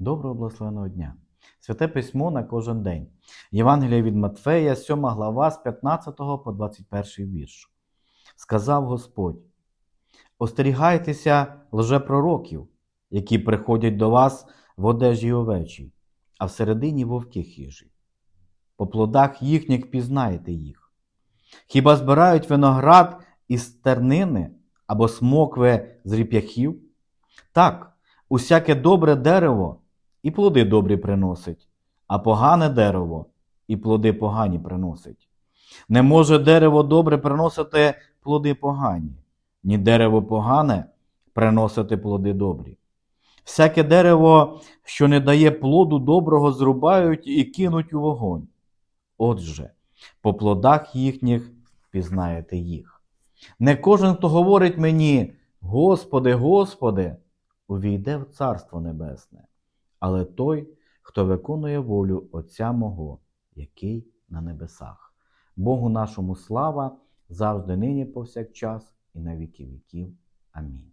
Доброго благословеного дня! Святе письмо на кожен день. Євангелія від Матфея, 7 глава з 15 по 21 вірш. Сказав Господь: Остерігайтеся лжепророків, які приходять до вас в одежі овечій, а всередині вовки хижі. По плодах їхніх пізнаєте їх. Хіба збирають виноград із тернини або смокви з ріп'яхів? Так, усяке добре дерево і плоди добрі приносить, а погане дерево і плоди погані приносить. Не може дерево добре приносити плоди погані, ні дерево погане приносити плоди добрі. Всяке дерево, що не дає плоду доброго, зрубають і кинуть у вогонь. Отже, по плодах їхніх пізнаєте їх. Не кожен, хто говорить мені, Господи, Господи, увійде в Царство Небесне, але той, хто виконує волю Отця мого, який на небесах. Богу нашому слава завжди нині повсякчас і на віки віків. Амінь.